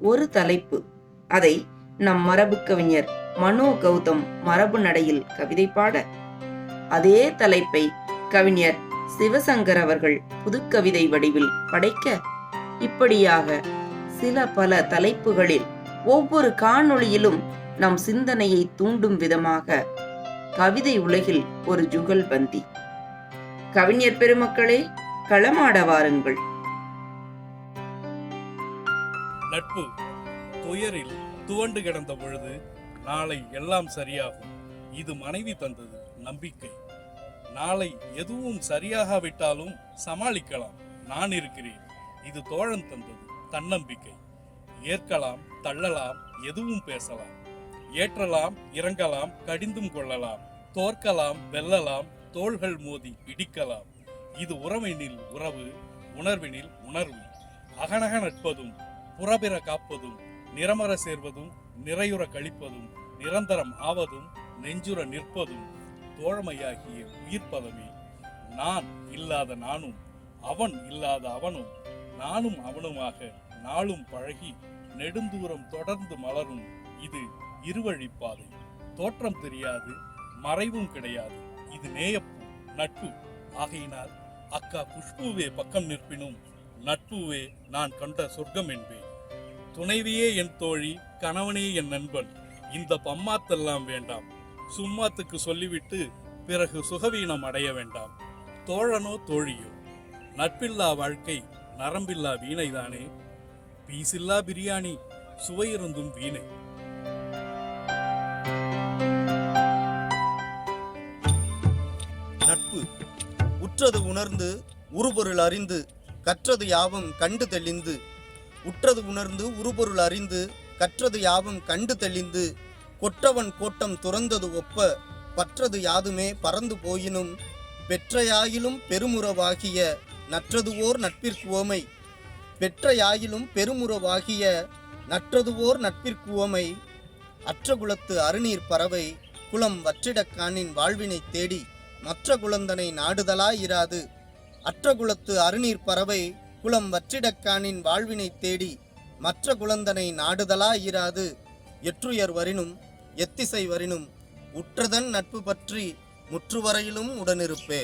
ஒரு தலைப்பு. அதை நம் மரபு கவிஞர் மனோ கௌதம் மரபு நடையில் கவிதை பாட. அதே தலைப்பை கவிஞர் சிவசங்கர் அவர்கள் புதுக்கவிதை வடிவில் படைக்க. இப்படியாக சில பல தலைப்புகளில் ஒவ்வொரு காணொளியிலும் நம் சிந்தனையை தூண்டும் விதமாக கவிதை உலகில் ஒரு ஜுகல்பந்தி கவிஞர் பெருமக்களே களமாட வாருங்கள். நட்பு. துயரில் துவண்டு கிடந்த பொழுது நாளை எல்லாம் சரியாகும். இது மனைவி தந்தது நம்பிக்கை. நாளை எதுவும் சரியாகாவிட்டாலும் சமாளிக்கலாம். நான் இருக்கிறேன். இது தோழன் தந்தது தன்னம்பிக்கை. ஏற்கலாம் தள்ளலாம் எதுவும் பேசலாம். ஏற்றலாம் இறங்கலாம் கடிந்தும் கொள்ளலாம். தோற்கலாம் வெல்லலாம் தோள்கள் மோதி இடிக்கலாம். இது உறவினில் உறவு உணர்வினில் உணர்வு. அகனக நட்பதும் புறபிற காப்பதும் நிறமர சேர்வதும் நிறையுற கழிப்பதும் நிரந்தரம் ஆவதும் நெஞ்சுற நிற்பதும் தோழமையாகிய உயிர்ப்பதமே நான் இல்லாத நானும் அவன் இல்லாத அவனும் நானும் அவனுமாக நாளும் பழகி நெடுந்தூரம் தொடர்ந்து மலரும் இது இருவழிப்பாதை தோற்றம் தெரியாது மறைவும் கிடையாது இது நேயப்பு நட்பு. ஆகையினால் அக்கா குஷ்புவே பக்கம் நிற்பினும் நட்புவே நான் கண்ட சொர்க்கம் என்பேன். துணைவியே என் தோழி கணவனே என் நண்பன். இந்த பம்மாத்தெல்லாம் வேண்டாம். சும்மாத்துக்கு சொல்லிவிட்டு பிறகு சுகவீனம் அடைய வேண்டாம். தோழனோ தோழியோ நட்பில்லா வாழ்க்கை நரம்பில்லா வீணைதானே? பீசில்லா பிரியாணி சுவையிருந்தும் வீணை. நட்பு உற்றது உணர்ந்து உருபொருள் அறிந்து கற்றது யாவும் கண்டு தெளிந்து உற்றது உணர்ந்து உருபொருள் அறிந்து கற்றது யாவும் கண்டு தெளிந்து கொற்றவன் கோட்டம் துறந்தது ஒப்ப பற்றது யாதுமே பறந்து போயினும் பெற்றையாயிலும் பெருமுறவாகிய நற்றதுவோர் நட்பிற்குவோமை பெற்றையாயிலும் பெருமுறவாகிய நற்றதுவோர் நட்பிற்குவமை அற்றகுலத்து அருநீர் பறவை குலம் வற்றிடக்கானின் வாழ்வினைத் தேடி மற்ற குலந்தனை நாடுதலாயிராது அற்றகுலத்து அருநீர் பறவை குலம் வற்றிடக்கானின் வாழ்வினைத் தேடி மற்ற குலந்தனை நாடுதலாயிராது எற்றுயர் வரினும் எத்திசை வரினும் உற்றதன் நட்பு பற்றி முற்றுவரையிலும் உடனிருப்பே.